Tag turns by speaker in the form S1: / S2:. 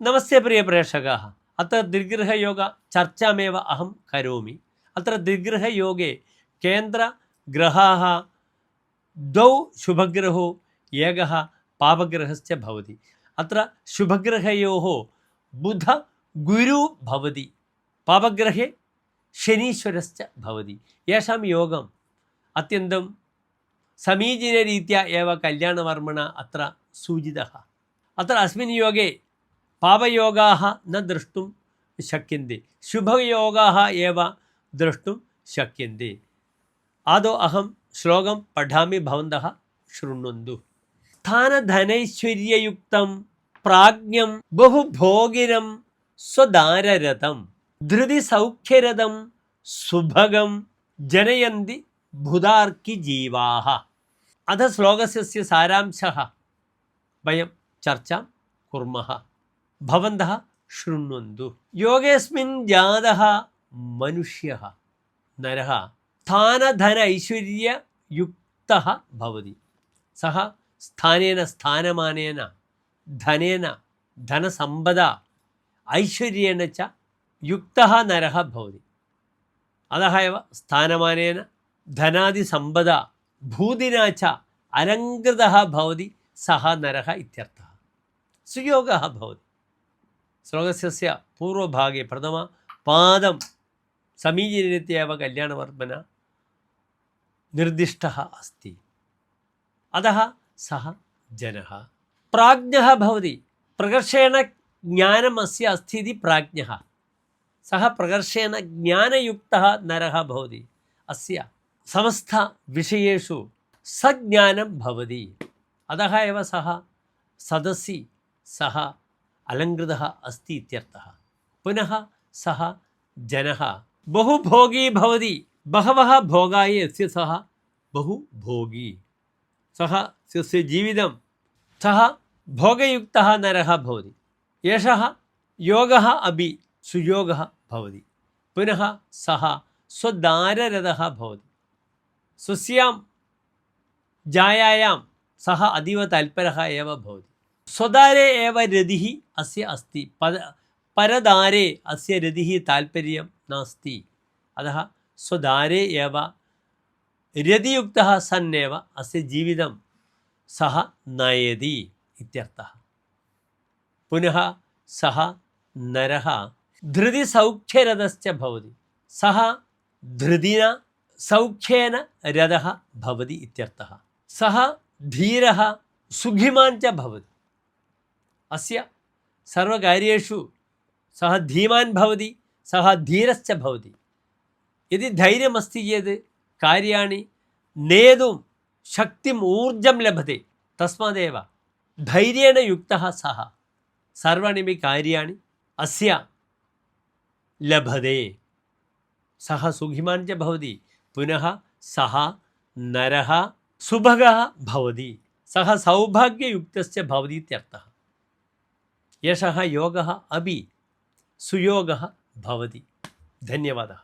S1: നമസ്തേ പ്രിയ പ്രേക്ഷക. അത്ര ദീർഘയോഗ ചർച്ചാമേവ അഹം കരോമി. അത്ര ദീർഘയോഗേ കേന്ദ്ര ഗ്രഹാഹ ദ്വൗ ശുഭഗ്രഹോ ഏക പാപഗ്രഹസ്യ ഭവതി. അത്ര ശുഭഗ്രഹയോ ബുധ ഗുരു ഭവതി. പാപഗ്രഹേ ശനീശ്വരശ്ച ഭവതി. യേഷാം യോഗം അത്യന്തം സമീചീനരീത്യ ഏവ കല്യാണവർമ്മണ അത്ര സൂചിത അത്ര അസ്മിൻ യോഗേ పాపయోగా న ద్రష్టుం శక్యంది. శుభయోగా ఏవ ద్రష్టుం శక్యంది. ఆదో అహం శ్లోకం పఠామి భవంత శృణుందు. స్థానధనైశ్వర్యయుక్తం ప్రాజ్ఞం బహుభోగిరం స్వదారరథం. ధృതി సౌఖ్యరథం సుభగం జనయంది భుదార్కి జీవా. అధ శ్లోకస్య సారాంశ. వయం చర్చాం కుర్మః. ഭവന്ത ശൃണ്വന്തു യോഗേസ്മിൻ ജാത മനുഷ്യ നര സ്ഥാനധന ഐശ്വര്യയുക്ത ഭവതി സഹ സ്ഥാനേന സ്ഥാനമാനേന ധനേന ധനസമ്പദ ഐശ്വര്യേണ ച യുക്ത നര ഭവതി അതഹ എവ സ്ഥാനമാനേന ധനാദിസമ്പദ ഭൂതിനാ ച അലങ്കൃത ഭവതി സഹ നര ഇത്യർത്ഥ സുയോഗ ഭവതി ശ്ലോകസ്യ പൂർവഭാഗേ പ്രഥമ പാദം സമീചീനരീത്യവ കല്യാണവർമ്മന നിർദ്ദിഷ്ട അസ്തി. അതഃ സഹ ജന പ്രാജ്ഞ ഭവതി. പ്രകർഷേണ ജ്ഞാനം അസ്യ അസ്തി ഇതി പ്രാജ്ഞ സഹ പ്രകർഷേണ ജ്ഞാനയുക്ത നരഹ ഭവതി. അസ്യ സമസ്ത വിഷയേഷു സജ്ഞാനം ഭവതി. അതഃ എവ സഹ? സദസി സഹ अस्ति इत्यर्थः पुनः सः जनः बहुभोगी भवति बहवः भोगाय यस्य सः बहु भोगी सः स्वस्य जीवितं सः भोगयुक्तः नरः भवति एषः योगः अपि सुयोगः भवति पुनः सः स्वदाररथः भवति स्वस्यां जायायां सः अतीव तत्परः एव भवति സ്വതാരേ ഏവ രതിഹി അസ്യ അസ്തി. പദ പരദാരേ അസ്യ രതിഹി താൽപര്യം നാസ്തി. അതः സ്വദാരേ ഏവ രതിയുക്ത സന്നേവ അസ്യ ജീവിതം സഹ നയതി ഇത്യർത്ഥ. പുനഃ സഹ നരഹ ധൃതി സൗഖ്യരഥശ്ച ഭവതി. സഹ ധൃതിന സൗഖ്യേന രഥ ഭവതി ഇത്യർത്ഥ. സഹ ധീരഃ സുഖിമാൻ ച അസ്യ സർവകാര്യേഷു സഹ ധീമാൻ ഭവതി സഹ ധീരശ്ച ഭവതി. യതി ധൈര്യമസ്തി ചേത് കാര്യാണി നേതും ശക്തിം ഊർജം ലഭത്തെ തസ്മാദേവ ധൈര്യേണ യുക്ത സഹ. സർവാണിമി കാര്യാണി അസ്യ ലഭതേ. സഹ സുഖിമാൻ ച ഭവതി പുനഃ സഹ നരഹ സുഭഗ ഭവതി. സഹ സൗഭാഗ്യയുക്തസ്യ ഭവതി ഇത്യർത്ഥ एषः योगः अपि सुयोगः भवति धन्यवादः